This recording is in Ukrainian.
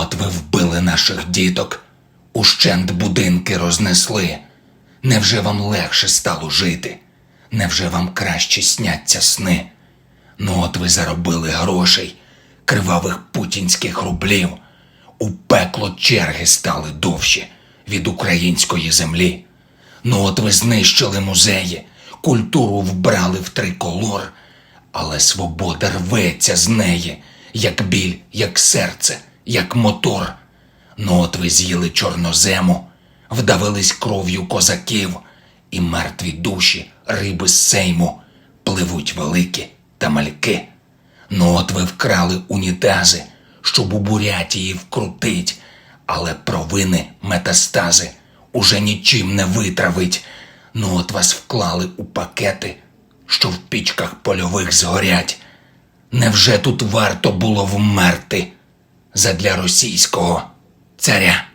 от ви вбили наших діток, ущент будинки рознесли. Невже вам легше стало жити? Невже вам краще сняться сни? Ну от ви заробили грошей, кривавих путінських рублів. У пекло черги стали довші від української землі. Ну от ви знищили музеї, культуру вбрали в триколор, але свобода рветься з неї, як біль, як серце, як мотор. Ну от ви з'їли чорнозему, вдавились кров'ю козаків, і мертві душі, риби з сейму, пливуть великі та мальки. Ну от ви вкрали унітази, щоб у Бурятії вкрутить, але провини метастази уже нічим не витравить. Ну от вас вклали у пакети, що в пічках польових згорять. Невже тут варто було вмерти задля російського царя?